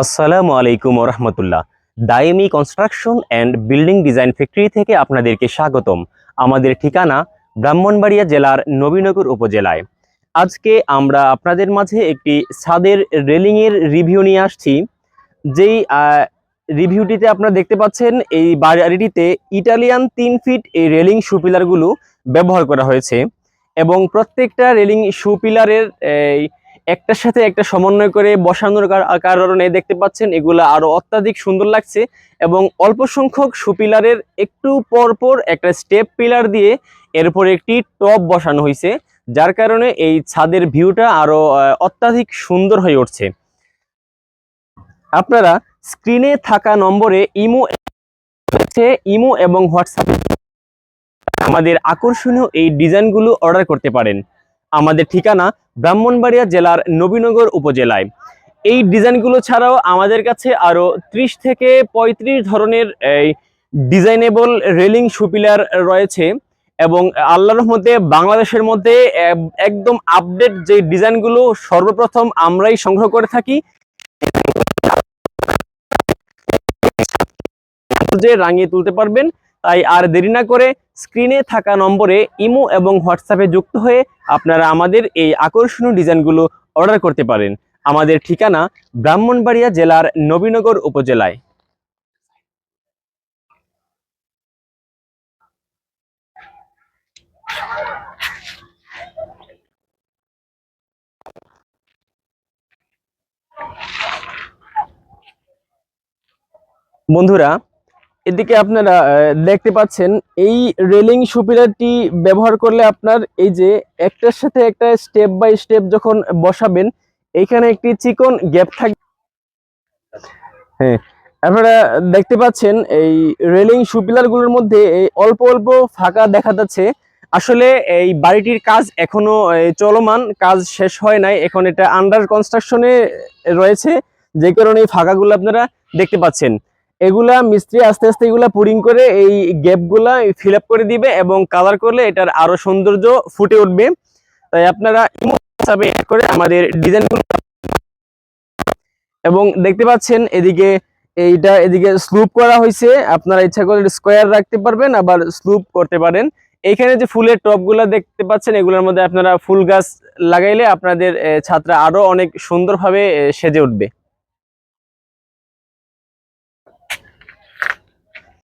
আসসালামু আলাইকুম Rahmatullah Dayemi construction and building design factory থেকে আপনাদেরকে স্বাগতম। আমাদের ঠিকানা ব্রাহ্মণবাড়িয়া জেলার নবীনগর উপজেলায়। আজকে আমরা আপনাদের মাঝে একটি ছাদের রেলিংয়ের রিভিউ নিয়ে আসছি। যেই রিভিউটিতে আপনারা দেখতে পাচ্ছেন, এই বাড়িটিতে ইটালিয়ান তিন ফিট এই রেলিং সুপিলারগুলো ব্যবহার করা হয়েছে। এবং প্রত্যেকটা রেলিং সুপিলারের, এই একটার সাথে একটা সমন্বয় করে বসানোর কার- কারণে দেখতে পাচ্ছেন এগুলা আরও অত্যাধিক সুন্দর লাগছে এবং অল্প সংখ্যক সুপিলারের একটু পর পর একটা স্টেপ পিলার দিয়ে এরপর একটি টপ বসানো হয়েছে যার কারণে এই ছাদের ভিউটা আরও অত্যাধিক সুন্দর হয়ে উঠছে। আপনারা স্ক্রিনে থাকা নম্বরে ইমো ইমো এবং হোয়াটসঅ্যাপ। আমাদের আকর্ষণীয় এই ডিজাইনগুলো অর্ডার করতে পারেন। আমাদের ঠিকানা ব্রাহ্মণবাড়িয়া জেলার নবীনগর উপজেলায়। এই ডিজাইনগুলো ছাড়াও আমাদের কাছে আরও ত্রিশ থেকে পঁয়ত্রিশ ধরনের এই ডিজাইনেবল রেলিং সুপিলার রয়েছে এবং আল্লাহর রহমতে বাংলাদেশের মধ্যে একদম আপডেট যে ডিজাইনগুলো সর্বপ্রথম আমরাই সংগ্রহ করে থাকি। যে রাঙিয়ে তুলতে পারবেন তাই আর দেরি না করে স্ক্রিনে থাকা নম্বরে ইমো এবং হোয়াটসঅ্যাপে যুক্ত হয়ে আপনারা আমাদের এই আকর্ষণীয় ডিজাইনগুলো অর্ডার করতে পারেন। আমাদের ঠিকানা ব্রাহ্মণবাড়িয়া জেলার নবীনগর উপজেলায়। বন্ধুরা এদিকে আপনারা দেখতে পাচ্ছেন, এই রেলিং সুপিলারটি ব্যবহার করলে আপনার এই যে একটার সাথে একটা স্টেপ বাই স্টেপ যখন বসাবেন, এখানে একটি চিকন গ্যাপ থাকবে হ্যাঁ আপনারা দেখতে পাচ্ছেন, এই রেলিং সুপিলারগুলোর মধ্যে এই অল্প অল্প ফাঁকা দেখা যাচ্ছে। আসলে এই বাড়িটির কাজ এখনও চলমান, কাজ শেষ হয় নাই। এখন এটা আন্ডার কনস্ট্রাকশনে রয়েছে, যে কারণে এই ফাঁকাগুলো আপনারা দেখতে পাচ্ছেন। এগুলা মিস্ত্রি আস্তে আস্তে এগুলা পুরিং করে এই গ্যাপগুলা ফিল আপ করে দিবে এবং কালার করলে এটার আরও সৌন্দর্য ফুটে উঠবে। তাই আপনারা হিসাবে করে আমাদের ডিজাইনগুলো এবং দেখতে পাচ্ছেন এদিকে এইটা এদিকে স্লুপ করা হয়েছে। আপনারা ইচ্ছা করে স্কোয়ার রাখতে পারবেন, আবার স্লুপ করতে পারেন। এইখানে যে ফুলের টপগুলা দেখতে পাচ্ছেন, এগুলোর মধ্যে আপনারা ফুল গাছ লাগাইলে আপনাদের ছাদটা আরও অনেক সুন্দরভাবে সেজে উঠবে।